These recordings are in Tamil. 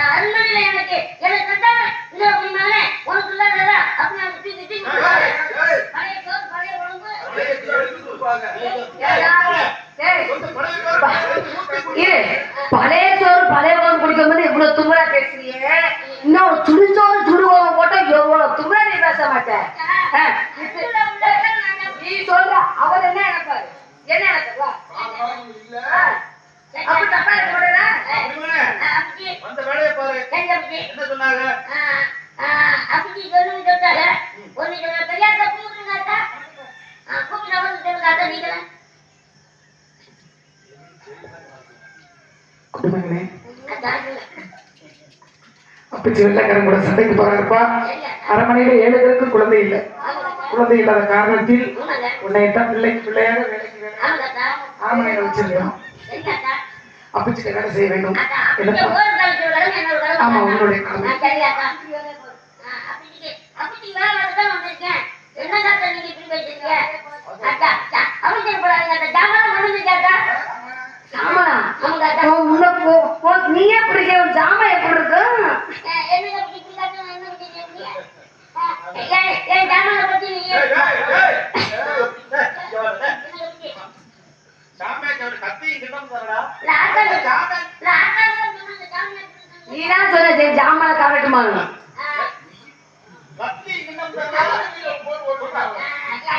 அரண்மனையில எனக்கு எனக்கு உனக்கு இல்லாததா அப்படி பழைய சோறு பழைய குழம்பு குடிக்கும் போது இவ்வளவு தும்பலா பேசுறியே? இன்னும் சுடுசோறு சுடுகோலம் போட்டா எவ்வளவு தும்பலா நீ பேச மாட்டேன் நீ சொல்ற அவர் என்ன நினைப்பாரு என்ன நினைப்பா. அப்ப தப்பா வேலையை பாரு. என்ன சொன்னாங்க? அப்படி கூப்பிட சொல்லுங்க நீங்களே? குடும்பங்களே அப்பச்சி வெள்ளக்காரன் கூட சண்டைக்கு போறாருப்பா. அரமனையில ஏழு பேருக்கு குழந்தை இல்லை. குழந்தை இல்லாத காரணத்தில் உன்னை தான் பிள்ளைக்கு பிள்ளையாக வேலைக்கு வேலை. அரமனையில வச்சிருக்கோம் அப்பச்சிட்ட வேலை செய்ய வேண்டும். ஆமா உங்களுடைய கடமை. நீயே பிடிக்க ஜாமா எப்படி இருக்கும் ஏய், ஏய், ஏய், ஏய், இங்க வா, ஏய். சாமியாக்கு அவரு கத்தியும் கிட்டம் தரடா. சாமி, நீதான் சொன்ன சரி ஜாமான காவட்டுமா கத்தியும் கிட்டம் தரடா. போடு, போடு, போடு. கத்தி கிண்ணமும் அக்கா என் ஜாமா எனக்கு ஜாமா திரும்ப. கட்டிங்கன்னா சின்ன ஜாமா தான் ஆனா தொழில் சும்மா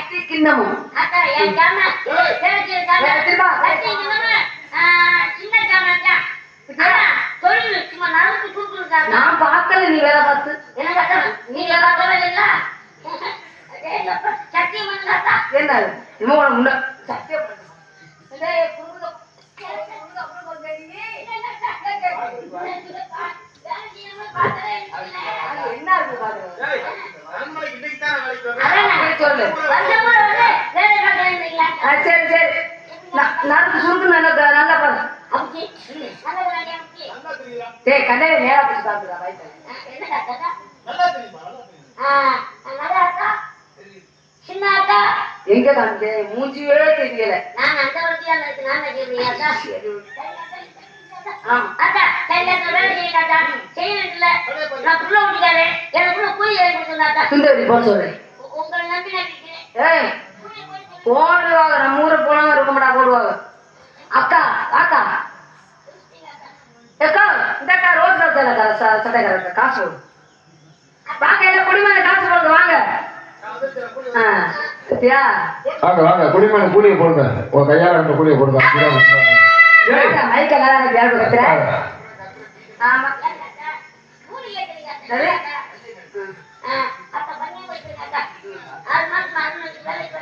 நறுக்கு தூக்குறாங்க நான் பார்க்கல நீ வேலை பார்த்து. என்ன கட்டா நீங்க பார்த்தவங்க இல்ல? சத்தியம் என்ன? இவன் முன்ன சத்தியம் என்ன இருக்கு பாரு. ஏய், அரண்மனைக்கு இன்னைக்கு தானே வேலைக்கு வர்ற? அப்படியே சொல்லு. ஆ, சரி சரி ந- நறுக்கு சுருக்கு நல்லா நல்லா பாரு? டேய் கண்ணாடி நேரா பிடிச்சி. சின்ன அக்கா எங்க காமிக்க மூஞ்சியே தெரியல நான் அந்த வட்டியால இருக்கு நான் கேக்குறீங்க சரி. நான் உங்களை நம்பி நான். ஏய் போடுவாங்க நம்ம ஊரை போனவங்க இருக்க மாட்டா போடுவாங்க. அக்கா அக்கா. அக்கா இந்த அக்கா ரோஸ் ரோஸ் சட்டைக்காரங்க காசு வாங்க எல்லாம் குடிமேல காசு போடுங்க வாங்க. வாங்க வாங்க குடிமேல கூலியை போடுங்க. உன் கையால ரெண்டு கூலியை போடுங்க. மைக்க நல்லா ஆமா. ஆ, பண்ணி. ஆறு மாசம் ஆறு மாசம் வேலைக்கு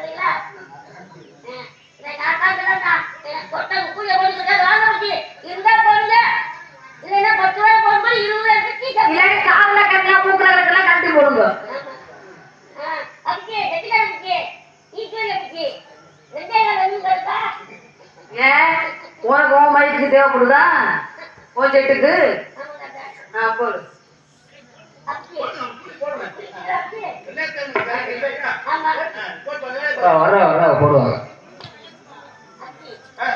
தேவைப்படுதா? உன் செட்டுக்கு. ஆ போடு. வர வர போடுவாங்க ஆ,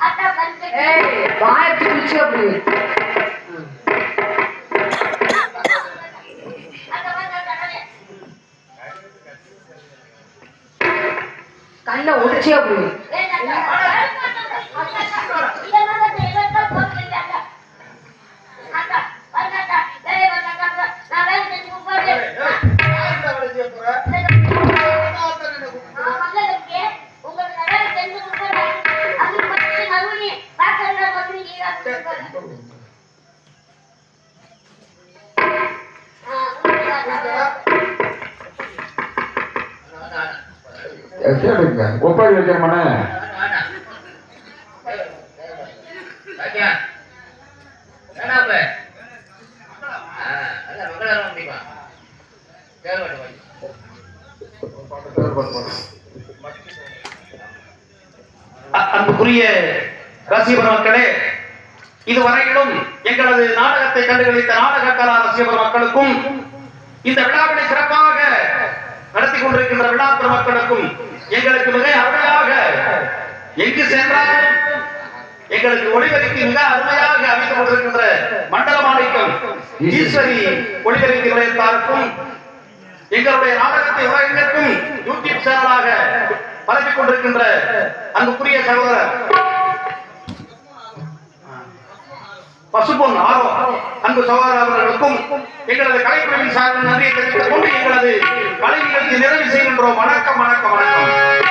அக்கா பஞ்சு ஏய் வாய் பிடிச்சு அப்படி. எடுங்க ஒப்பாடி வைக்கிறமானே அன்புக்குரிய ரசிகர் மக்களே இதுவரையிலும் எங்களது நாடகத்தை கண்டுகளித்த நாடக கலா ரசிகர் மக்களுக்கும் இந்த விழாவினை சிறப்பாக நடத்தி கொண்டிருக்கின்ற விழாப்புற மக்களுக்கும் எங்களுக்கு மிக அருமையாக எங்கு சென்றாலும் எங்களுக்கு ஒளிபரப்பி மிக அருமையாக அமைத்துக் கொண்டிருக்கின்ற மண்டல மாணிக்கம் ஈஸ்வரி ஒளிபரப்பி நிலையத்தாருக்கும் எங்களுடைய நாடகத்தை உலகத்திற்கும் யூடியூப் சேனலாக பரப்பிக் கொண்டிருக்கின்ற அன்புக்குரிய சகோதரர் பசுபொன் ஆரோ அன்பு சகோதரர் அவர்களுக்கும் எங்களது கலைப்பிரிவின் சார்பில் நன்றியை தெரிவித்துக் கொண்டு எங்களது கலை நிகழ்ச்சி நிறைவு செய்கின்றோம். வணக்கம் வணக்கம் வணக்கம்.